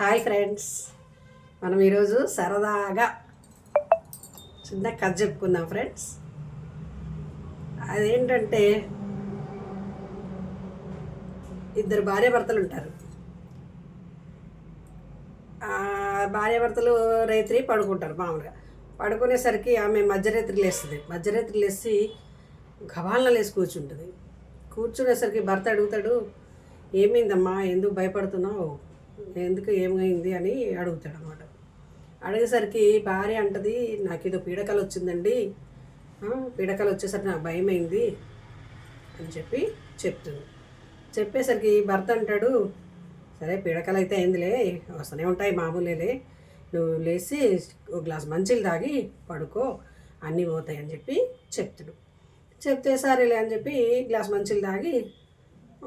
Hi friends. మనం ఈరోజు సరదాగా చిన్న కథ చెప్పుకుందాం ఫ్రెండ్స్. అదేంటంటే ఇద్దరు భార్యాభర్తలు ఉంటారు. భార్యాభర్తలు రైత్రి పడుకుంటారు మామూలుగా. పడుకునేసరికి ఆమె మధ్యరాత్రి లేస్తుంది. మధ్యరాత్రి లేచి గవాళ్ళ లేచి కూర్చుంటుంది. కూర్చునేసరికి భర్త అడుగుతాడు ఏమైందమ్మా? ఎందుకు భయపడుతున్నావు? ఎందుకు ఏమైంది అని అడుగుతాడు అనమాట అడిగేసరికి భార్య అంటది నాకు ఏదో పీడకలు వచ్చిందండి. పీడకలు వచ్చేసరికి నాకు భయమైంది అని చెప్పి చెప్తుంది. చెప్పేసరికి భర్త అంటాడు సరే పీడకలు అయితే అయిందిలే వస్తూనే ఉంటాయి మామూలేలే. నువ్వు లేచి ఒక గ్లాస్ మంచిలు తాగి పడుకో అన్నీ పోతాయి అని చెప్పి చెప్తాడు. చెప్తే సరేలే అని చెప్పి గ్లాస్ మంచిలు తాగి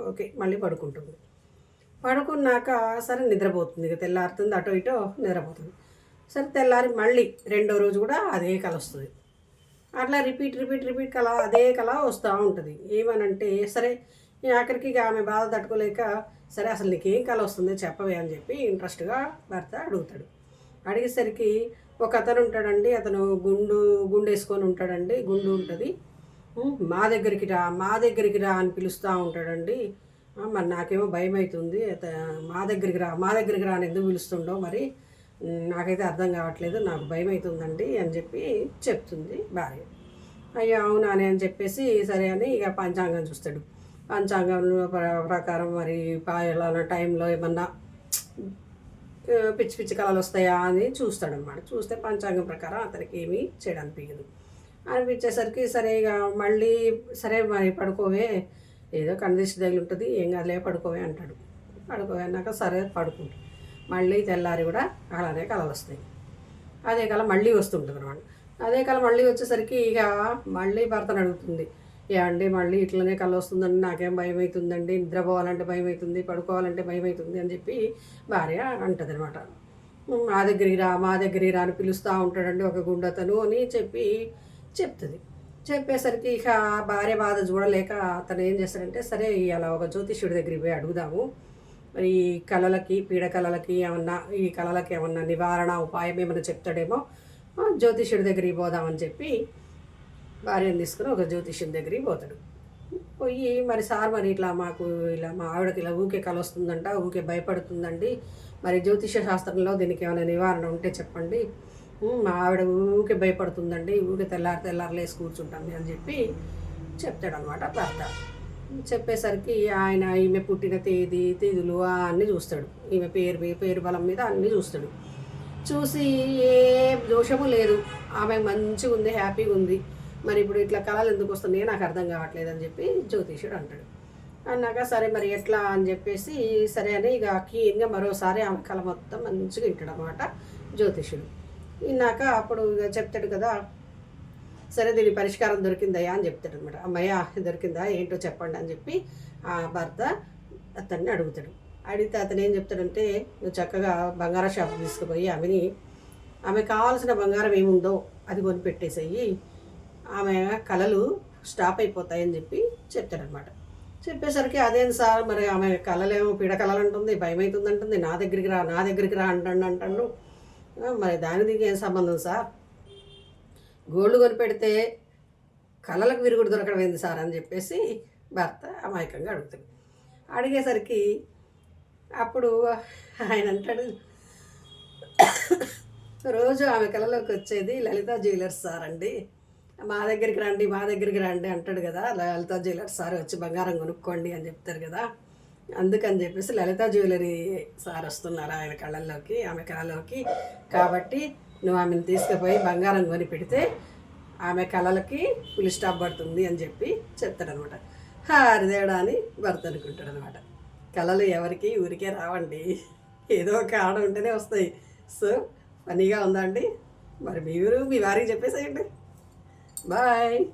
ఓకే మళ్ళీ పడుకుంటుంది. పడుకున్నాక సరే నిద్రపోతుంది. ఇక తెల్లారుతుంది అటో ఇటో నిద్రపోతుంది. సరే తెల్లారి మళ్ళీ రెండో రోజు కూడా అదే కల వస్తుంది. అట్లా రిపీట్ రిపీట్ రిపీట్ కల అదే కళ వస్తూ ఉంటుంది. ఏమనంటే సరే ఆఖరికి ఇక ఆమె బాధ తట్టుకోలేక సరే అసలు నీకేం కల వస్తుంది చెప్పవే అని చెప్పి ఇంట్రెస్ట్గా భర్త అడుగుతాడు. అడిగేసరికి ఒక అతను ఉంటాడండి అతను గుండు గుండు వేసుకొని ఉంటాడండి గుండు ఉంటుంది. మా దగ్గరికి రా మా దగ్గరికి రా అని పిలుస్తూ ఉంటాడండి. మరి నాకేమో భయం అవుతుంది మా దగ్గరికి రా మా దగ్గరికి రా అని ఎందుకు పిలుస్తుండో మరి నాకైతే అర్థం కావట్లేదు. నాకు భయం అవుతుందండి అని చెప్పి చెప్తుంది భార్య. అయ్యో అవునా అని అని చెప్పేసి సరే అని ఇక పంచాంగం చూస్తాడు. పంచాంగం ప్ర- ప్రకారం మరి పాయాలన్న టైంలో ఏమన్నా పిచ్చి పిచ్చి కళలు వస్తాయా అని చూస్తాడనమాట చూస్తే పంచాంగం ప్రకారం అతనికి ఏమీ చేయడానికి అనిపించేసరికి సరే ఇక మళ్ళీ సరే మరి పడుకోవే ఏదో కండిషన్ తగిలి ఉంటుంది ఏం కాదులే పడుకోవే అంటాడు. పడుకోవే అన్నాక సరే పడుకుంటాడు. మళ్ళీ తెల్లారి కూడా అలానే కళ వస్తాయి. అదే కళ మళ్ళీ వస్తుంటుంది అనమాట అదే కళ మళ్ళీ వచ్చేసరికి ఇక మళ్ళీ భర్తను అడుగుతుంది. ఏమండి మళ్ళీ ఇట్లనే కళ వస్తుందండి నాకేం భయం అవుతుందండి నిద్రపోవాలంటే భయం అవుతుంది పడుకోవాలంటే భయం అవుతుంది అని చెప్పి భార్య అంటుంది అనమాట మా దగ్గరికి రా మా దగ్గరికి రా అని పిలుస్తూ ఉంటాడండి ఒక గుండతను అని చెప్పి చెప్తుంది. చెప్పేసరికి ఇక భార్య బాధ చూడలేక అతను ఏం చేస్తాడంటే సరే అలా ఒక జ్యోతిష్యుడి దగ్గరికి పోయి అడుగుదాము. మరి ఈ కళలకి పీడ కళలకి ఏమన్నా ఈ కళలకి ఏమన్నా నివారణ ఉపాయం ఏమైనా చెప్తాడేమో జ్యోతిష్యుడి దగ్గరికి పోదామని చెప్పి భార్యను తీసుకుని ఒక జ్యోతిష్యుడి దగ్గరికి పోతాడు. పోయి మరి సార్ మరి ఇట్లా మాకు ఇలా మా ఆవిడకి ఇలా ఊకే కళ వస్తుందంట ఊకే భయపడుతుందండి. మరి జ్యోతిష శాస్త్రంలో దీనికి ఏమైనా నివారణ ఉంటే చెప్పండి. మా ఆవిడ ఊకే భయపడుతుందండి ఊకే తెల్లారి తెల్లారలేసి కూర్చుంటుంది అని చెప్పి చెప్తాడనమాట భర్త. చెప్పేసరికి ఆయన ఈమె పుట్టిన తేదీ తేదీలు అన్నీ చూస్తాడు. ఈమె పేరు పేరు బలం మీద అన్నీ చూస్తాడు. చూసి ఏ దోషము లేదు. ఆమె మంచిగా ఉంది హ్యాపీగా ఉంది. మరి ఇప్పుడు ఇట్లా కళలు ఎందుకు వస్తున్నాయో నాకు అర్థం కావట్లేదు అని చెప్పి జ్యోతిషుడు అంటాడు. అన్నాక సరే మరి ఎట్లా అని చెప్పేసి సరే అని ఇక కీన్గా మరోసారి ఆమె కళ మొత్తం మంచిగా వింటాడు అనమాట జ్యోతిషుడు విన్నాక అప్పుడు ఇక చెప్తాడు కదా సరే దీని పరిష్కారం దొరికిందయ్యా అని చెప్తాడు అనమాట అమ్మయ్యా దొరికిందా? ఏంటో చెప్పండి అని చెప్పి ఆ భర్త అతన్ని అడుగుతాడు. అడిగితే అతను ఏం చెప్తాడంటే నువ్వు చక్కగా బంగారం షాప్ తీసుకుపోయి ఆమెని ఆమె కావాల్సిన బంగారం ఏముందో అది కొనిపెట్టేసేయి ఆమె కళలు స్టాప్ అయిపోతాయని చెప్పి చెప్తాడనమాట చెప్పేసరికి అదేం సార్ మరి ఆమె కళలేమో పీడ కళలు అంటుంది భయం అవుతుంది అంటుంది నా దగ్గరికి రా నా దగ్గరికి రా అంటాడు అంటాడు. మరి దాని దీనికి ఏం సంబంధం సార్? గోల్డ్ కొనిపెడితే కళలకు విరుగుడు దొరకడం ఏంది సార్ అని చెప్పేసి భర్త అమాయకంగా అడుగుతాడు అడిగేసరికి అప్పుడు ఆయన అంటాడు రోజు ఆమె కళలోకి వచ్చేది లలిత జ్యువెలర్స్ సార్ అండి. మా దగ్గరికి రండి మా దగ్గరికి రండి అంటాడు కదా లలిత జ్యువెలర్స్ సార్ వచ్చి బంగారం కొనుక్కోండి అని చెప్తారు కదా. అందుకని చెప్పేసి లలిత జ్యువెలరీ సార్ వస్తున్నారు ఆయన కళల్లోకి ఆమె కళలోకి కాబట్టి నువ్వు ఆమెను తీసుకుపోయి బంగారం కొని పెడితే ఆమె కళలకి ఫుల్ స్టాప్ పడుతుంది అని చెప్పి చెప్తాడనమాట. హారిదేడా అని భర్త అనుకుంటాడు అనమాట కళలు ఎవరికి ఊరికే రావండి. ఏదో ఒక ఆడ ఉంటేనే వస్తాయి. సో ఫనీగా ఉందా అండి? మరి మీరు మీ వారికి చెప్పేసేయండి. బాయ్.